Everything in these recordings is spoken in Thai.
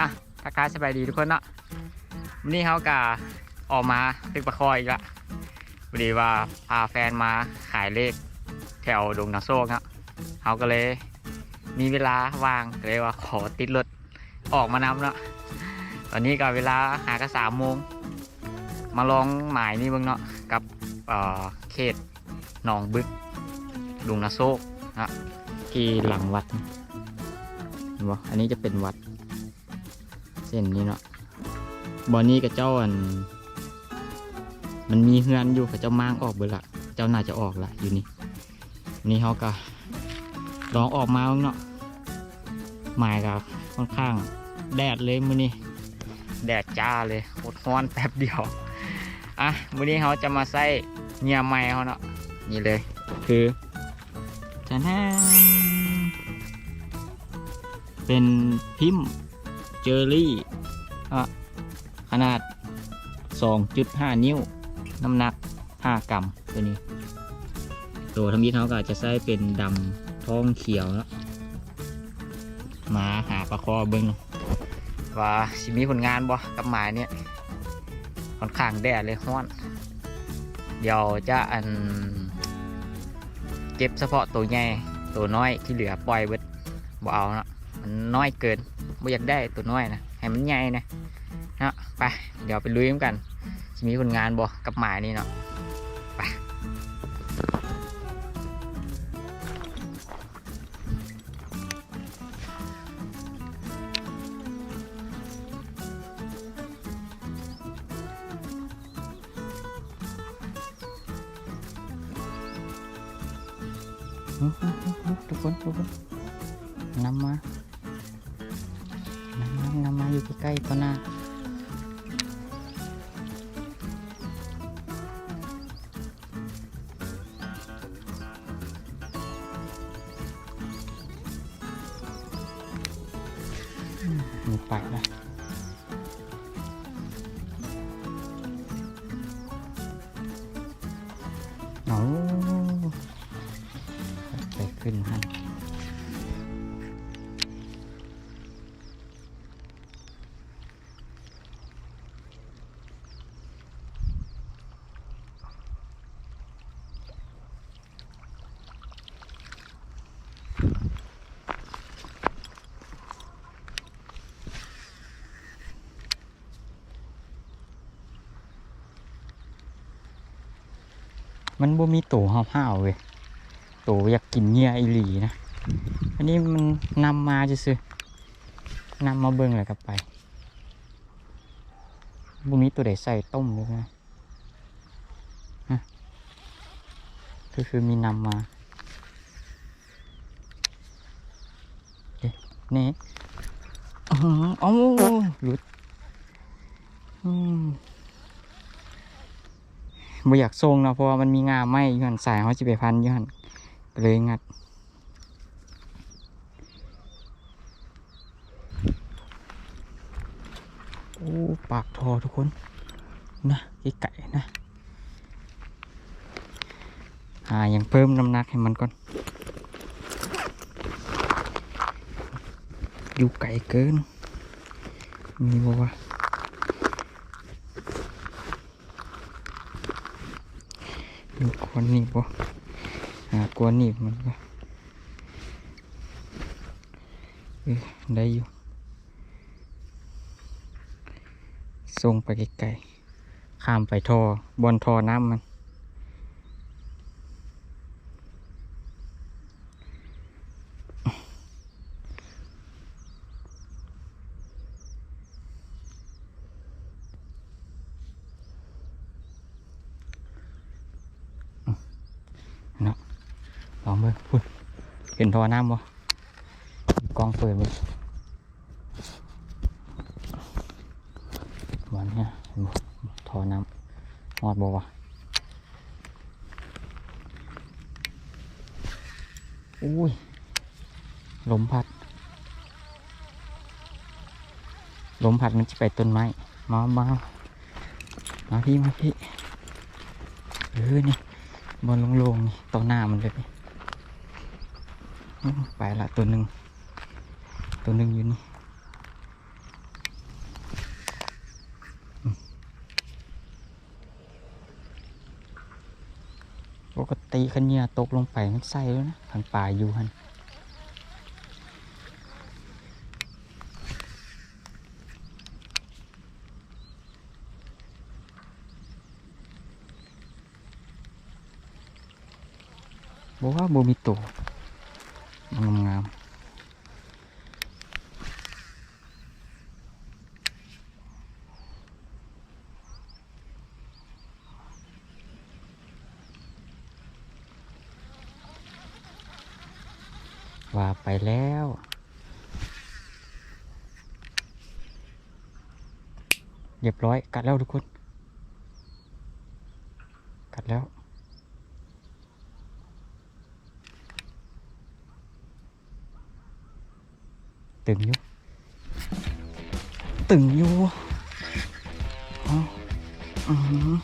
อะทักทายสบายดีทุกคนเนาะวันนี้เขากะออกมาตึกประคอยอีกละพอดีว่าพาแฟนมาขายเลขแถวดงนาโซกเนาะเขาก็เลยมีเวลาว่างก็เลยว่าขอติดรถออกมานำเนาะตอนนี้ก็เวลาหากระสามโมงมาลองหมายนี่เบิ่งเนาะกับเเขตหนองบึกดงนาโซกนะที่หลังวัดเห็นบ่อันนี้จะเป็นวัด เส้นนี้เนาะบอนนี้กับเจ้าอัน มันมีเฮือนอยู่กับเจ้ามางออกเบิดละเจ้าน่าจะออกละอยู่นี่นี่เขาก็ลองออกมาบ้างเนาะหมายกับค่อนข้างแดดเลยมื้อนี้แดดจ้าเลยโคตรร้อนแป๊บเดียวอะมื้อนี้เขาจะมาใส่เงียไม้เขาเนาะนี่เลย คือจะแนเป็นพิมพ์ เจอรี่อะขนาด 2.5 นิ้ว น้ำหนัก 5 กรัมตัวนี้ ตัวทำยีเขาก็จะใช้เป็นดำท้องเขียวแล้วมาหาปลาคอเบิงว่าสิมีผลงานบ่กับหมายเนี่ยค่อนข้างแดดเลยฮ้อน เดี๋ยวจะอัน เก็บเฉพาะตัวใหญ่ตัวน้อยที่เหลือปล่อยเบิดบ่เอาเนาะมันน้อยเกิน ไม่อยากได้ตัวน้อยนะให้มันใหญ่นะเนาะไปเดี๋ยวไปลุยกันจะมีผลงานบ่กับหมายนี่เนาะไปทุกคนทุกคนนำมาำมาอยู่ใกล้ก็น่ามมีไปนะ มันบ่มีตัวห้าวๆเว้ยตัวอยากกินเหงี้ยอีหลีนะ อันนี้มันนำมาจะซื้อนำมาเบิ่งเลยกลับไปบ่มีตัวใดใส่ต้มเลยนะฮะก็คือมีนำมาเนี่อ๋อหลุดอืม บ่อยากทรงเนาะเพราะว่ามันมีงาไหมยู่หันสายเขาจะไปพันยู่หันเลยงัดโอ้ปากทอทุกคนนะไก่นะอ่ายังเพิ่มน้ำหนักให้มันก่อนอยู่ไก่เกินมีบ่วะ มีกวนหนีบบ่หากวนหนีบมันก็ได้อยู่ส่งไปไกลๆข้ามไปทอบนทอน้ำมัน ลองเบิ่งพุ่น เห็นทอน้ำบ่กลองเปิดเบิ่งหวานนี่ยเห็นบ่ทอน้ำหอดบ่วะอุ้ยลมพัดลมพัดมันจะไปต้นไม้ มามามาพี่มาพี่เออนี่บนโล่งๆนี่ต่อหน้ามันเลย ไปละตัวหนึ่งตัวหนึ่งอยู่นี่ปกติขันเนี่ยตกลงไปมันใส่แล้วนะทางป่าอยู่ฮันบอกว่าโมมีตัว ว่าไปแล้ว เรียบร้อย กัดแล้วทุกคน กัดแล้ว ตึงอยู่ ตึงอยู่อ๋ออือ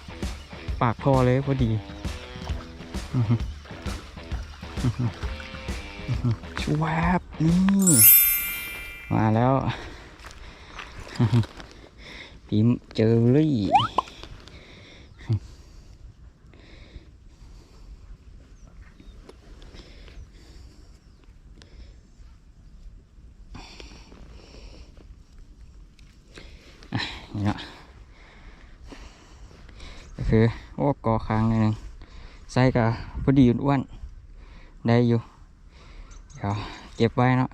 ปากคอเลยพอดีอือ ออื้อหืออื้อหือชวบนี่ มาแล้วพิมเจอรี่นี่เนาะก็คือ โอ้กอค้างนอยหนึงใส่กับพอดีอ้วนได้อยู่ เดี๋ยวเก็บไว้เนาะ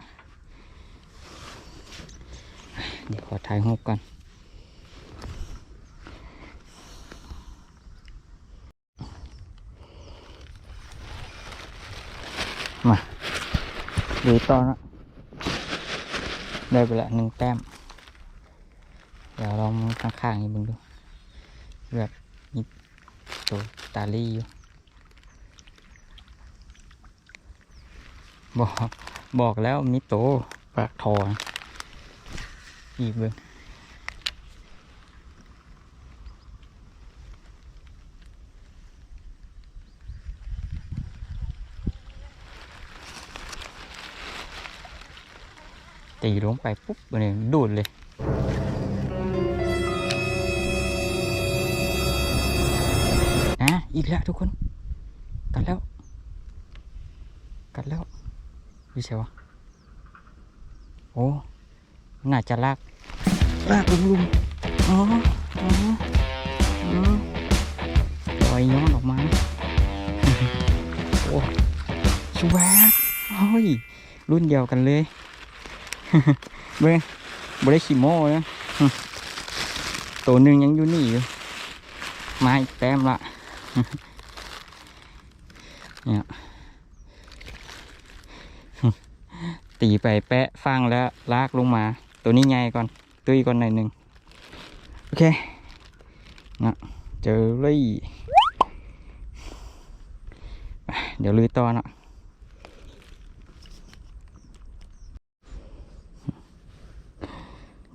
เดี๋ยวขอถ่ายรูปก่อนมาดูต่อเนาะได้ไปละหนึ่งแต้ม เดี๋ยวลองข้างๆนี่มึงดูแบบมีตัวตาลี่อยู่ บอกบอกแล้วมีโตปากทองอีกเบิ้งตีลงไปปุ๊บมันเองดูดเลย นะ อีกแล้วทุกคน กัดแล้ว กัดแล้ว วิเศษวะโอ้น่าจะลากลากลุงลุงอ๋ออ๋ออ๋อลอยย้อนออกมาโอ้ชวบเฮ้ยรุ่นเดียวกันเลยเบ้งบได้ขี้โม่นะตัวหนึ่งยังอยู่นี่อยู่มาอีกแต้มละเนี่ย ตีไปแปะฟางแล้วลากลงมา ตัวนี้ใหญ่ก่อนตุ้ยก่อนหน่อยหนึ่งโอเคนะเจอเลยเดี๋ยวลุยต่อเนาะ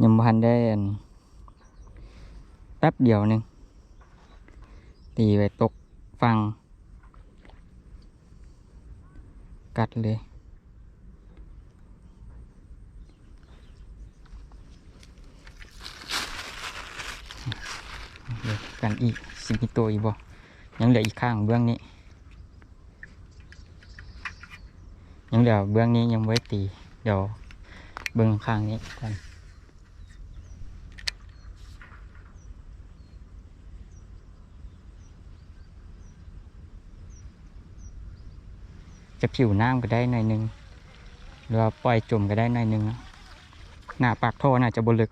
ยังพันได้แป๊บเดียวหนึ่งตีไปตกฟัง กัดเลย เดี๋ยว กันอีกสิมีตัวอีกบ่ยังเหลืออีกข้างเบื้องนี้ ยังเหลือเบื้องนี้ยังไว้ตี เดี๋ยวเบื้องข้างนี้ก่อนจะผิวน้ำก็ได้หน่อยหนึงหรือว่าปล่อยจมก็ได้หน่อยหนึงนะหน้าปากท่อน่าจะบลึก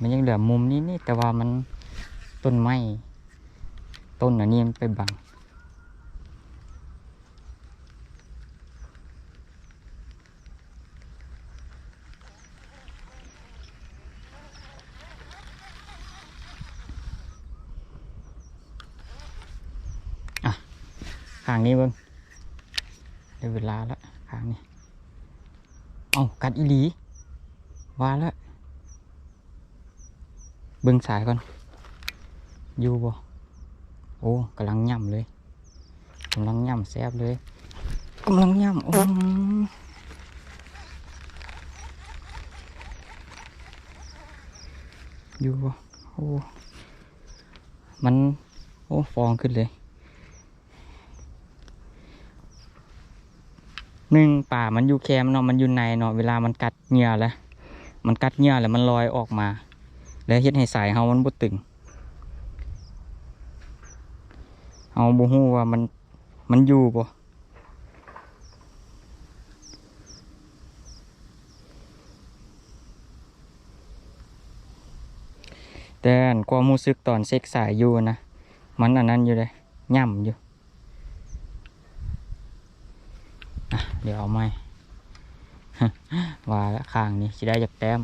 มันยังเหลือมุมนี้นี่แต่ว่ามันต้นไม้ต้นอันนี้มันไปบังอะข้างนี้เบิ้งได้เวลาแล้วข้างนี้ เอากัดอีหลี ว่าแล้ว เบิ่งสายก่อน อยู่บ่โอ้กำลังย่ำเลยกำลังย่ำแซบเลยกำลังย่ำโอ้อยู่บ่โอ้ มัน โอ้ ฟองขึ้นเลย หนึ่งป่ามันอยู่แคมเนาะ มันอยู่ในเนาะ เวลามันกัดเหงื่อแล้ว มันกัดเหงื่อแล้วมันลอยออกมา แล้วเฮ็ดให้สายเฮามันบ่ตึงเฮาบ่ฮู้ว่ามันมันอยู่บ่แต่อันความรู้สึกตอนเซ็กสายอยู่นะ มันอันนั้นอยู่เลยย่ำอยู่เดี๋ยวเอาไม้ว่าแล้วข้างนี้สิได้จากแต้ม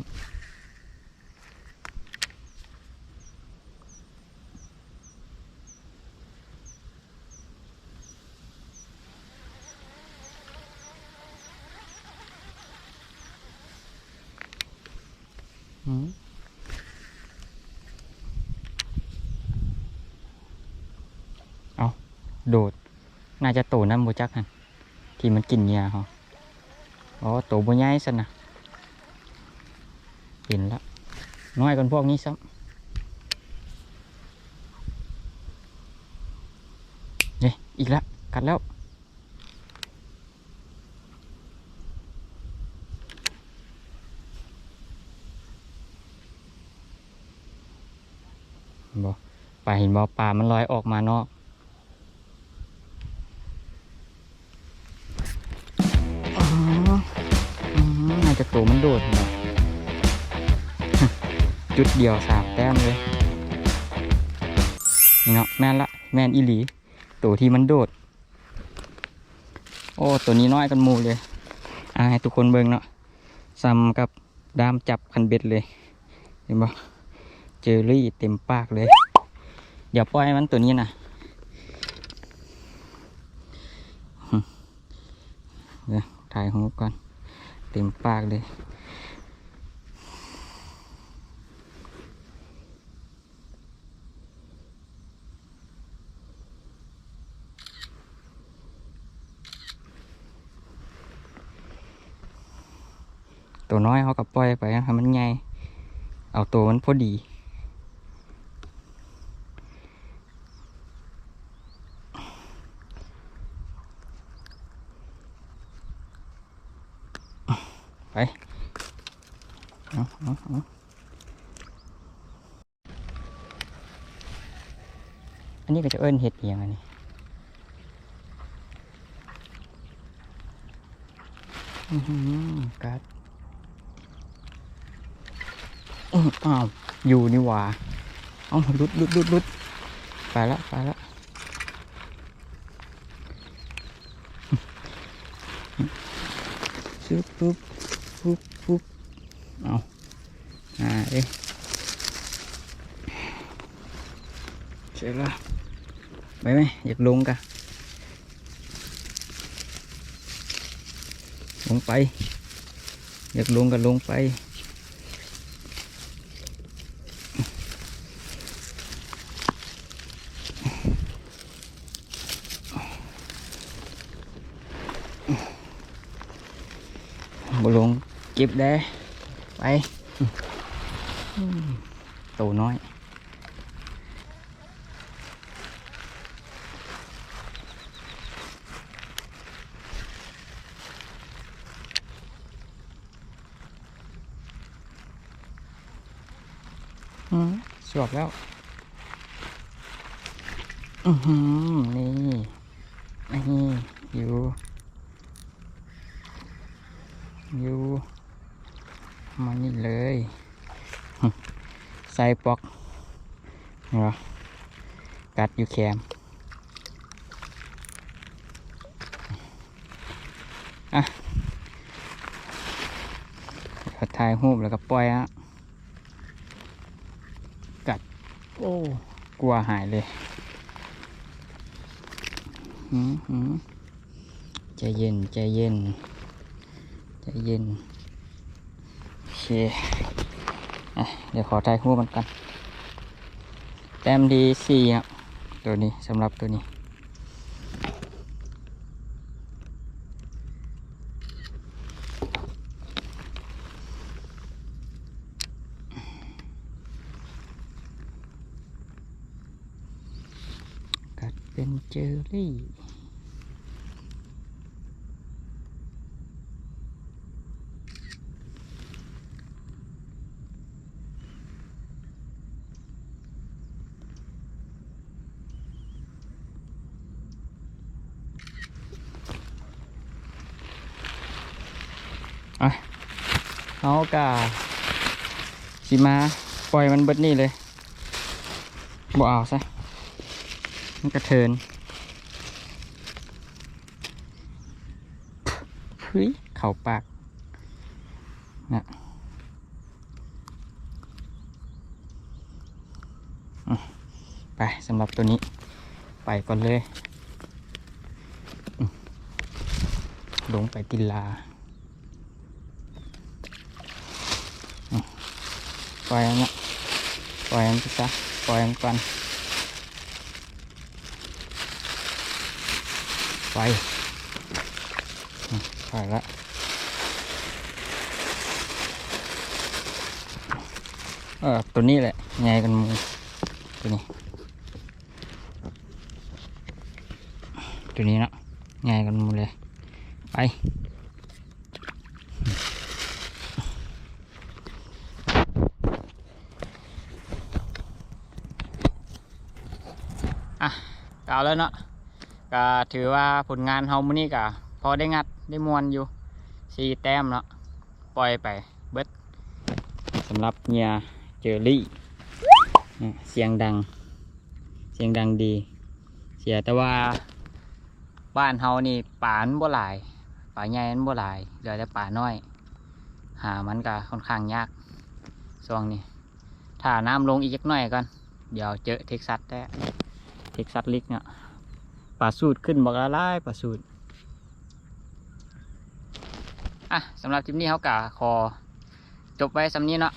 โดด น่าจะโตน้ำบูจักหันที่มันกินเหงียเขาอ๋อโตบัใหญ่สันนะเห็นแล้วน้อยกว่าพวกนี้ซ้ำเนี่ยอีกแล้วกัดแล้วเห็นบ่ปลาเห็นบ่ปลามันลอยออกมานอก ตัวมันโดดเนาะจุดเดียวสามแต้มเลยนี่เนาะแม่นละแม่นอีหลี ตัวที่มันโดด โอ้ตัวนี้น้อยกันหมูเลยอาให้ทุกคนเบิ่งเนาะซ้ำกับดามจับคันเบ็ดเลยเห็นบ่เจอรี่เต็มปากเลยเดี๋ยวปล่อยมันตัวนี้นะเดี๋ยวถ่ายหูปก่อน เต็มปากเลย ตัวน้อยเขากับปล่อยไปให้มันใหญ่เอาตัวมันพอดี ไปเอาเอาเอาอั นี้ก็จะเอิ้นเห็ดเอียงอันนี้อื้อหือกัดอื้ออ้าว อยู่นี่หว่าเอาลุดลุดลุดลุดไปละไปละซึบปุ๊บปุ๊บปุ๊บเอาอ่าเอ้ยเสร็จแล้วไปไหมอยากลงกะ ลงไปอยากลงก็ลงไปบลงเก็บได้ไปอืมโตน้อย อืมสวบ แล้ว อือหือ นี่นี่อยู่ อยู่ มานี่เลย ใส่ปอกเหรอกัดอยู่แคมอะถ่ายรูปแล้วก็ปล่อยอะกัด โอ้ กลัวหายเลยหืมหืมใจเย็น ใจเย็น ใจเย็นเคอะเดี๋ยวขอถ่ายคู่มันกัน แต้มดีสี่ครับ ตัวนี้สำหรับตัวนี้ กัดเป็นเจอรี่ อะ เขากะสิมาปล่อยมันเบิดนี่เลยบ่เอาซะมันกระเทินเฮ้ยเข่าปากนะไปสำหรับตัวนี้ ไปก่อนเลย ลงไปติลาอืม ปล่อยมันนะปล่อยมันไปซะปล่อยมันก่อนไปไปละเออตัวนี้แหละไงกันมูตัวนี้ ตัวนี้เนาะไงกันมูเลยไป อะกล่าแล้วเนาะก็ถือว่าผลงานเฮามื้อนี้ก็พอได้งัดได้มวนอยู่สี่แต้มเนาะปล่อยไปเบิดสำหรับเนียเจอรี่เสียงดัง เสียงดังดี เสียแต่ว่าบ้านเฮานี่ป่ามันบ่หลายป่าใหญ่มันบ่หลายเหลือแต่ป่าน้อย หามันก็ค่อนข้างยากช่วงนี้ถ้าน้ำลงอีกจักหน่อยก่อนเดี๋ยวเจอเท็กซัสแท้ เท็กซัสลิกเนาะปลาสูตรขึ้นบอกละลายปลาสูตรอะสำหรับคลิปนี้เขากะขอจบไว้สำนี้เนาะ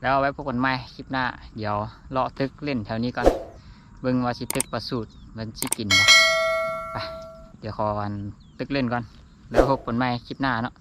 แล้วเอาไว้พบกันใหม่คลิปหน้า เดี๋ยวเลาะตึกเล่นแถวนี้ก่อนเบิ่งว่าสิตึกปลาสูตรมันสิกินบ่ไปเดี๋ยวขอวันตึกเล่นก่อน แล้วพบกันใหม่คลิปหน้าเนาะ